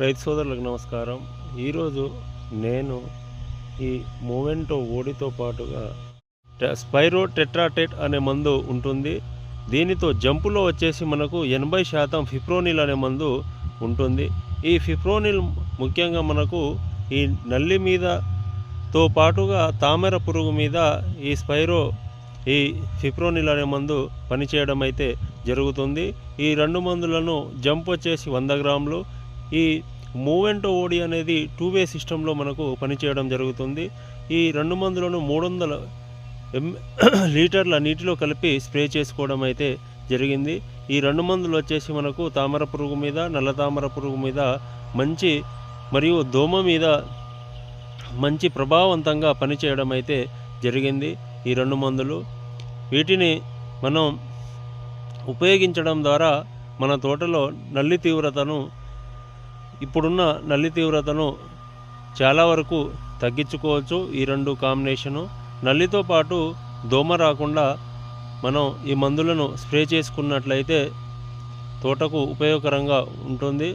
రైతు సోదరులకు నమస్కారం. ఈరోజు నేను ఈ మూమెంటో ఓడితో పాటుగా స్పైరో టెట్రాటెట్ అనే మందు ఉంటుంది. దీనితో జంపులో వచ్చేసి మనకు ఎనభై శాతం ఫిప్రోనిల్ అనే మందు ఉంటుంది. ఈ ఫిప్రోనిల్ ముఖ్యంగా మనకు ఈ నల్లి మీద తో పాటుగా తామర పురుగు మీద ఈ స్పైరో ఈ ఫిప్రోనిల్ అనే మందు పనిచేయడం అయితే జరుగుతుంది. ఈ రెండు మందులను జంప్ వచ్చేసి వంద గ్రాములు ఈ మూవెంటో ఓడి అనేది టూ వే సిస్టంలో మనకు పనిచేయడం జరుగుతుంది. ఈ రెండు మందులను మూడు వందల ఎం లీటర్ల నీటిలో కలిపి స్ప్రే చేసుకోవడం అయితే జరిగింది. ఈ రెండు మందులు వచ్చేసి మనకు తామర పురుగు మీద నల్ల తామర పురుగు మీద మంచి మరియు దోమ మీద మంచి ప్రభావవంతంగా పనిచేయడం అయితే జరిగింది ఈ రెండు మందులు. వీటిని మనం ఉపయోగించడం ద్వారా మన తోటలో నల్లి తీవ్రతను ఇప్పుడున్న నల్లి తీవ్రతను చాలా వరకు తగ్గించుకోవచ్చు ఈ రెండు కాంబినేషను నల్లితో పాటు దోమ రాకుండా మనం ఈ మందులను స్ప్రే చేసుకున్నట్లయితే తోటకు ఉపయోగకరంగా ఉంటుంది.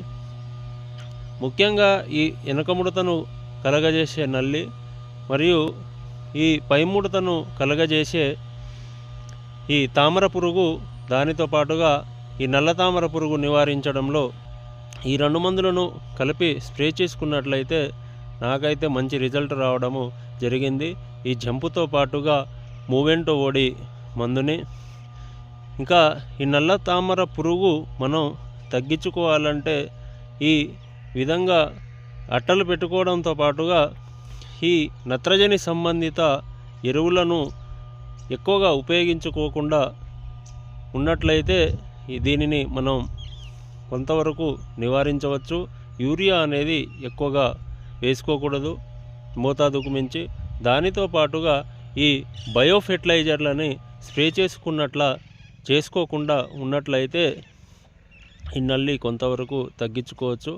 ముఖ్యంగా ఈ వెనకముడతను కలగజేసే నల్లి మరియు ఈ పైముడతను కలగజేసే ఈ తామర పురుగు దానితో పాటుగా ఈ నల్ల తామర పురుగు నివారించడంలో ఈ రెండు మందులను కలిపి స్ప్రే చేసుకున్నట్లయితే నాకైతే మంచి రిజల్ట్ రావడము జరిగింది. ఈ జంపుతో పాటుగా మూవెంటో ఓడి మందుని. ఇంకా ఈ నల్ల తామర పురుగు మనం తగ్గించుకోవాలంటే ఈ విధంగా అట్టలు పెట్టుకోవడంతో పాటుగా ఈ నత్రజని సంబంధిత ఎరువులను ఎక్కువగా ఉపయోగించుకోకుండా ఉన్నట్లయితే ఈ దీనిని మనం కొంతవరకు నివారించవచ్చు. యూరియా అనేది ఎక్కువగా వేసుకోకూడదు మోతాదుకు మించి. దానితో పాటుగా ఈ బయో ఫెర్టిలైజర్లని స్ప్రే చేసుకున్నట్ల చేసుకోకుండా ఉన్నట్లయితే ఈ నల్లి కొంతవరకు తగ్గించుకోవచ్చు.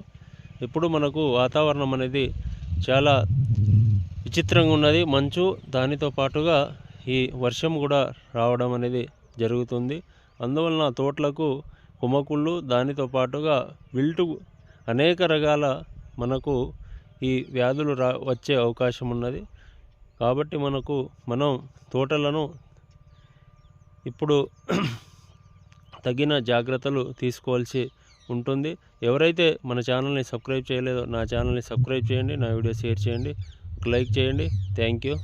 ఇప్పుడు మనకు వాతావరణం అనేది చాలా విచిత్రంగా ఉన్నది మంచు. దానితో పాటుగా ఈ వర్షం కూడా రావడం అనేది జరుగుతుంది. అందువలన తోటలకు కుమకుళ్ళు దానితో పాటుగా విల్టు అనేక రకాల మనకు ఈ వ్యాధులు రా వచ్చే అవకాశం ఉన్నది కాబట్టి మనకు మనం తోటలను ఇప్పుడు తగిన జాగ్రత్తలు తీసుకోవాల్సి ఉంటుంది. ఎవరైతే మన ఛానల్ని సబ్స్క్రైబ్ చేయలేదో నా ఛానల్ని సబ్స్క్రైబ్ చేయండి నా వీడియో షేర్ చేయండి ఒక లైక్ చేయండి. Thank you.